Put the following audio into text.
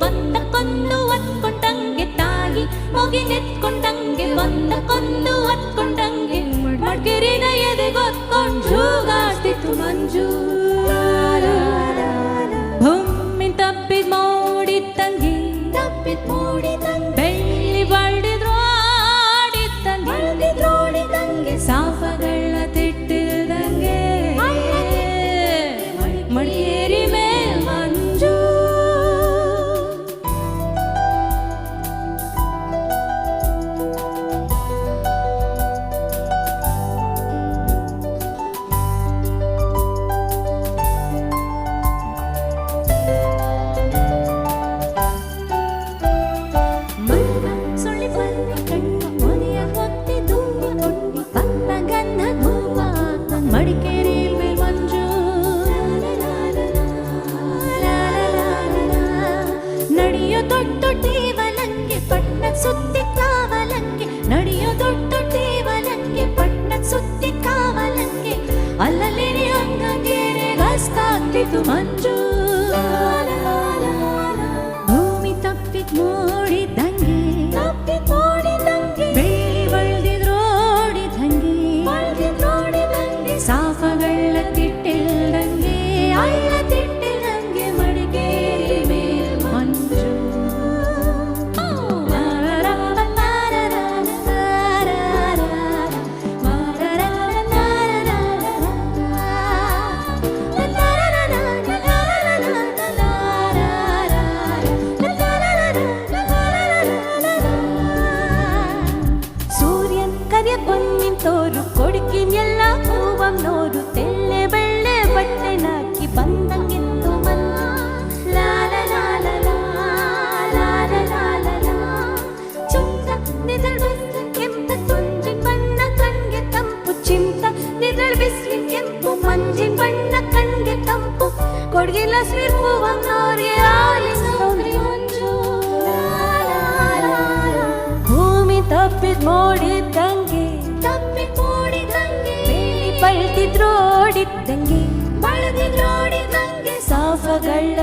ಬಂದ ಕೊಂದು ಒತ್ಕೊಂಡಂಗೆ ತಾಯಿ ಮೊಗಿನೆತ್ಕೊಂಡಂಗೆ ಬಂದ ಕೊಂದು ಒತ್ಕೊಂಡಂಗೆ ಮಡ್ಕೆರಿನ ಎದೆಗೊತ್ಕೊಂಡು ಜೂಗಾಡ್ತಿತ್ತು ಮಂಜು ಭೂಮಿ ತಪ್ಪಿದ್ ಮೂಡಿದ್ದಂಗೆ ತಪ್ಪಿದ್ ಮೂಡಿದಂಗೆ ಬೆಳ್ಳಿ ಬಳ್ಳಿದ್ರೋಡಿದ್ದಂಗೆ ಬಳ್ಳಿದ್ರೋಡಿದಂಗೆ ಸಾಫಗಳ tu manju. ಸೂರ್ಯನ್ ಕರಿಯ ಬಂದಿನ್ ಕೊಡುಕಿನ ಎಲ್ಲ ಹೂವಂ ನೋರು ತೆಳ್ಳೆ ಬೆಳ್ಳೆ ಬಟ್ಟೆ ನಾಕಿ ಬಂದಂಗೆಂದು ಮನ್ನ ಲಾಲ ಲಾಲ ಲಾಲ ಲಾಲ ಚುಂಟ ನಿದಳ್ ಬಿಸ್ಲಿ ಕೆಂಪ ತುಂಜಿ ಬಣ್ಣ ಕಣ್ಗೆ ತಂಪು ಚಿಂತ ನಿದಳ್ ಬಿಸ್ಲಿ ಕೆಂಪು ಮಂಜಿ ಬಣ್ಣ ಕಣ್ಗೆ ತಂಪು ಕೊಡ್ಗಿಲ್ಲ ಸ್ವಿರ್ಪು ನೋರಿ ಆಲಿಸೋರಿ ಮಂಜು ಭೂಮಿ ತಪ್ಪಿದ್ ಮೋಡಿದ್ದಂಗೆ ಬಳ್ದಿದ್ರೋಡಿದ್ದಂಗೆ ಬಳದಿದ್ರೋಡಿದಂಗೆ ಸಾಫಗಳ